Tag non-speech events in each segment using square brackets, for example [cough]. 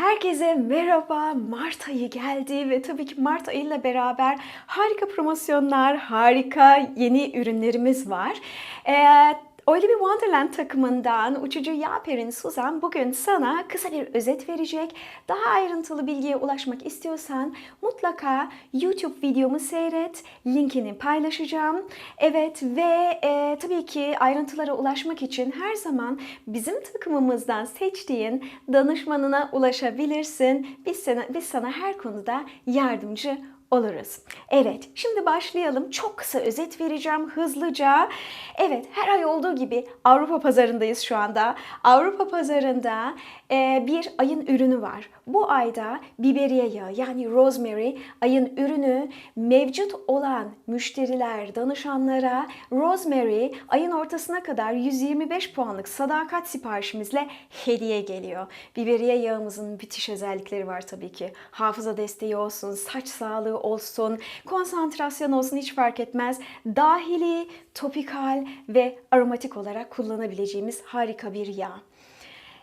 Herkese merhaba. Mart ayı geldi ve tabii ki Mart ayıyla beraber harika promosyonlar, harika yeni ürünlerimiz var. Ee, Öyle bir Wonderland takımından uçucu Yaper'in Suzan bugün sana kısa bir özet verecek. Daha ayrıntılı bilgiye ulaşmak istiyorsan mutlaka YouTube videomu seyret. Linkini paylaşacağım. Evet ve e, tabii ki ayrıntılara ulaşmak için her zaman bizim takımımızdan seçtiğin danışmanına ulaşabilirsin. Biz sana, biz sana her konuda yardımcı oluruz. Evet, şimdi başlayalım. Çok kısa özet vereceğim hızlıca. Evet, her ay olduğu gibi Avrupa pazarındayız şu anda. Avrupa pazarında e, bir ayın ürünü var. Bu ayda biberiye yağı yani rosemary ayın ürünü mevcut olan müşteriler, danışanlara rosemary ayın ortasına kadar 125 puanlık sadakat siparişimizle hediye geliyor. Biberiye yağımızın müthiş özellikleri var tabii ki. Hafıza desteği olsun, saç sağlığı olsun, konsantrasyon olsun hiç fark etmez. Dahili, topikal ve aromatik olarak kullanabileceğimiz harika bir yağ.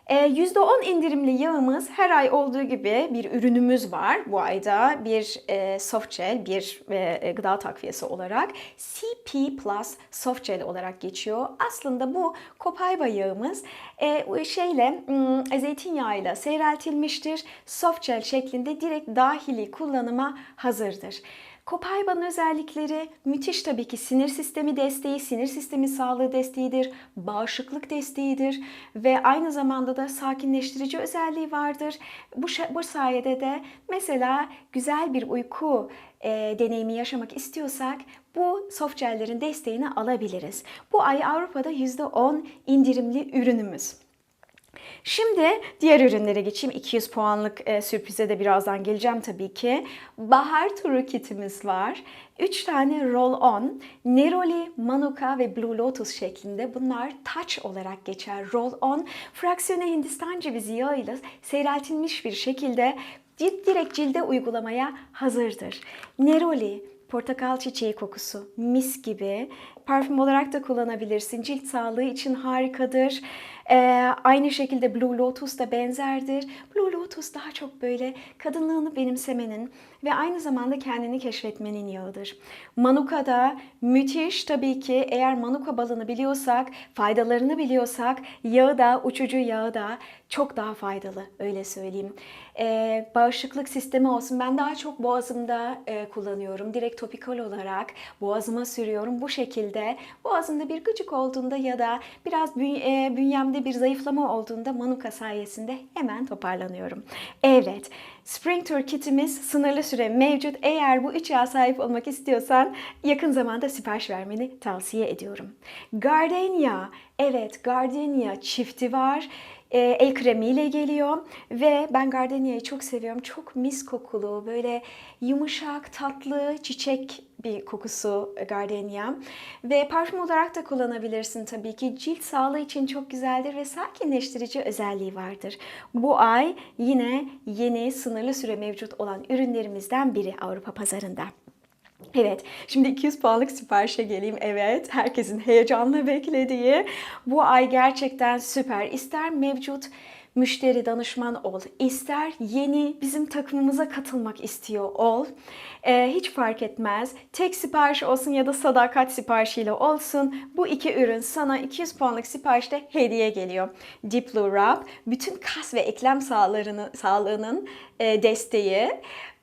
E, %10 indirimli yağımız her ay olduğu gibi bir ürünümüz var bu ayda. Bir e, soft gel, bir e, gıda takviyesi olarak CP Plus soft gel olarak geçiyor. Aslında bu Copaiba yağımız e, şeyle m, zeytinyağıyla seyreltilmiştir. Soft gel şeklinde direkt dahili kullanıma hazırdır. Copaiba'nın özellikleri müthiş tabii ki sinir sistemi desteği, sinir sistemi sağlığı desteğidir, bağışıklık desteğidir ve aynı zamanda da sakinleştirici özelliği vardır. Bu, bu sayede de mesela güzel bir uyku e, deneyimi yaşamak istiyorsak bu soft gellerin desteğini alabiliriz. Bu ay Avrupa'da %10 indirimli ürünümüz. Şimdi diğer ürünlere geçeyim. 200 puanlık e, sürprize de birazdan geleceğim tabii ki. Bahar turu kitimiz var. 3 tane roll-on, Neroli, Manuka ve Blue Lotus şeklinde bunlar touch olarak geçer. Roll-on, fraksiyone Hindistan cevizi yağıyla seyreltilmiş bir şekilde direkt cilde uygulamaya hazırdır. Neroli, portakal çiçeği kokusu, mis gibi. Parfüm olarak da kullanabilirsin. Cilt sağlığı için harikadır. Ee, aynı şekilde Blue Lotus da benzerdir. Blue Lotus daha çok böyle kadınlığını benimsemenin ve aynı zamanda kendini keşfetmenin yağıdır. Manuka da müthiş tabii ki eğer Manuka balını biliyorsak, faydalarını biliyorsak yağı da uçucu yağı da çok daha faydalı öyle söyleyeyim. Ee, bağışıklık sistemi olsun. Ben daha çok boğazımda e, kullanıyorum. Direkt topikal olarak boğazıma sürüyorum. Bu şekilde boğazımda bir gıcık olduğunda ya da biraz bü- e, bünyemde bir zayıflama olduğunda Manuka sayesinde hemen toparlanıyorum. Evet. Spring Tour kitimiz sınırlı süre mevcut. Eğer bu üç yağ sahip olmak istiyorsan yakın zamanda sipariş vermeni tavsiye ediyorum. Gardenia. Evet Gardenia çifti var e, el kremiyle geliyor ve ben Gardenia'yı çok seviyorum. Çok mis kokulu, böyle yumuşak, tatlı, çiçek bir kokusu Gardenia. Ve parfüm olarak da kullanabilirsin tabii ki. Cilt sağlığı için çok güzeldir ve sakinleştirici özelliği vardır. Bu ay yine yeni sınırlı süre mevcut olan ürünlerimizden biri Avrupa pazarında. Evet, şimdi 200 puanlık siparişe geleyim. Evet, herkesin heyecanla beklediği. Bu ay gerçekten süper. İster mevcut müşteri danışman ol, ister yeni bizim takımımıza katılmak istiyor ol. Ee, hiç fark etmez. Tek sipariş olsun ya da sadakat siparişiyle olsun. Bu iki ürün sana 200 puanlık siparişte hediye geliyor. Blue Rub, bütün kas ve eklem sağlığını, sağlığının e, desteği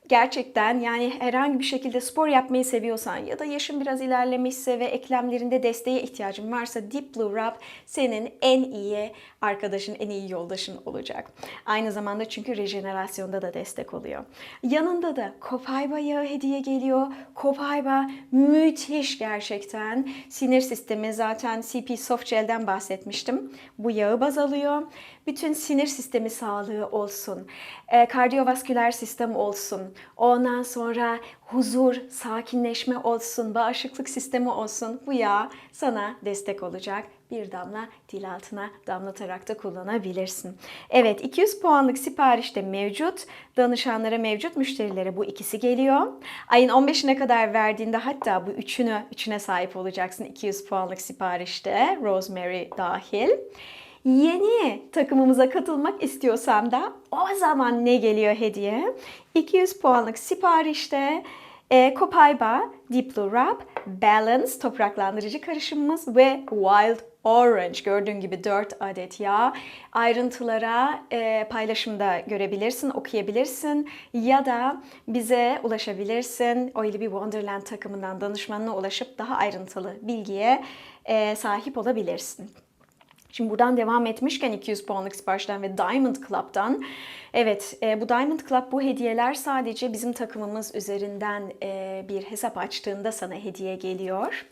gerçekten yani herhangi bir şekilde spor yapmayı seviyorsan ya da yaşın biraz ilerlemişse ve eklemlerinde desteğe ihtiyacın varsa Deep Blue Rub senin en iyi arkadaşın, en iyi yoldaşın olacak. Aynı zamanda çünkü rejenerasyonda da destek oluyor. Yanında da Copaiba yağı hediye geliyor. Copaiba müthiş gerçekten. Sinir sistemi zaten CP Soft Gel'den bahsetmiştim. Bu yağı baz alıyor. Bütün sinir sistemi sağlığı olsun. E, kardiyovasküler sistem olsun. Ondan sonra huzur, sakinleşme olsun, bağışıklık sistemi olsun. Bu yağ sana destek olacak. Bir damla dil altına damlatarak da kullanabilirsin. Evet 200 puanlık siparişte mevcut. Danışanlara mevcut, müşterilere bu ikisi geliyor. Ayın 15'ine kadar verdiğinde hatta bu üçünü, üçüne sahip olacaksın 200 puanlık siparişte. Rosemary dahil. Yeni takımımıza katılmak istiyorsam da o zaman ne geliyor hediye? 200 puanlık siparişte e, Copaiba, Diplo Wrap, Balance topraklandırıcı karışımımız ve Wild Orange gördüğün gibi 4 adet yağ. Ayrıntılara e, paylaşımda görebilirsin, okuyabilirsin ya da bize ulaşabilirsin. Öyle bir Wonderland takımından danışmanına ulaşıp daha ayrıntılı bilgiye e, sahip olabilirsin. Şimdi buradan devam etmişken 200 puanlık siparişten ve Diamond Club'dan. Evet e, bu Diamond Club bu hediyeler sadece bizim takımımız üzerinden e, bir hesap açtığında sana hediye geliyor.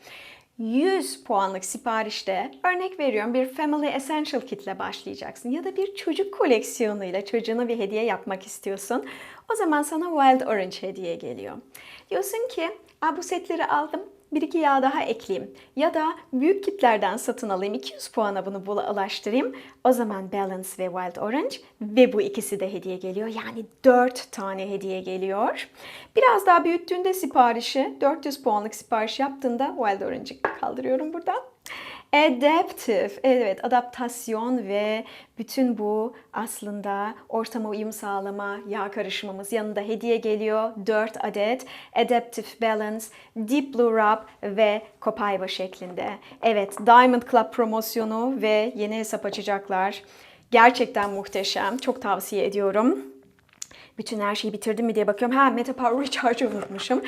100 puanlık siparişte örnek veriyorum bir Family Essential Kit ile başlayacaksın ya da bir çocuk koleksiyonuyla çocuğuna bir hediye yapmak istiyorsun. O zaman sana Wild Orange hediye geliyor. Diyorsun ki bu setleri aldım bir iki yağ daha ekleyeyim. Ya da büyük kitlerden satın alayım. 200 puana bunu ulaştırayım. O zaman Balance ve Wild Orange ve bu ikisi de hediye geliyor. Yani 4 tane hediye geliyor. Biraz daha büyüttüğünde siparişi 400 puanlık sipariş yaptığında Wild Orange'ı kaldırıyorum buradan. Adaptive, evet adaptasyon ve bütün bu aslında ortama uyum sağlama yağ karışımımız yanında hediye geliyor. 4 adet Adaptive Balance, Deep Blue Rub ve Copaiba şeklinde. Evet Diamond Club promosyonu ve yeni hesap açacaklar. Gerçekten muhteşem. Çok tavsiye ediyorum. Bütün her şeyi bitirdim mi diye bakıyorum. Ha Meta Power Recharge'ı [laughs] unutmuşum.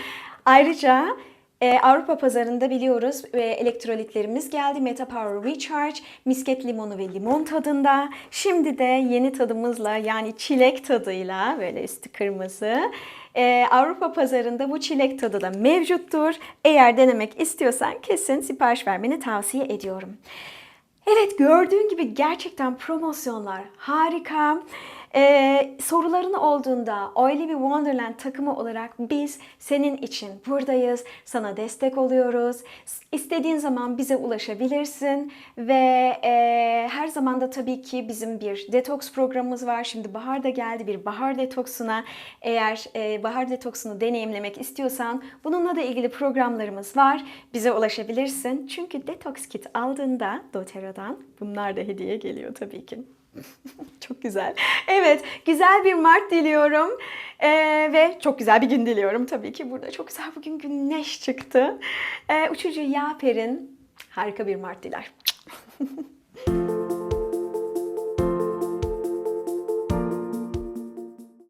Ayrıca ee, Avrupa pazarında biliyoruz e, elektrolitlerimiz geldi. Meta Power Recharge, misket limonu ve limon tadında. Şimdi de yeni tadımızla yani çilek tadıyla böyle üstü kırmızı. Ee, Avrupa pazarında bu çilek tadı da mevcuttur. Eğer denemek istiyorsan kesin sipariş vermeni tavsiye ediyorum. Evet gördüğün gibi gerçekten promosyonlar harika. Ee, soruların olduğunda öyle bir Wonderland takımı olarak biz senin için buradayız. Sana destek oluyoruz. İstediğin zaman bize ulaşabilirsin ve e, her zaman da tabii ki bizim bir detoks programımız var. Şimdi bahar da geldi bir bahar detoksuna. Eğer e, bahar detoksunu deneyimlemek istiyorsan bununla da ilgili programlarımız var. Bize ulaşabilirsin. Çünkü detoks kit aldığında doTERRA'dan bunlar da hediye geliyor tabii ki. [laughs] çok güzel. Evet, güzel bir Mart diliyorum. Ee, ve çok güzel bir gün diliyorum tabii ki. Burada çok güzel bugün güneş çıktı. Ee, uçucu Yaper'in harika bir Mart diler. [laughs]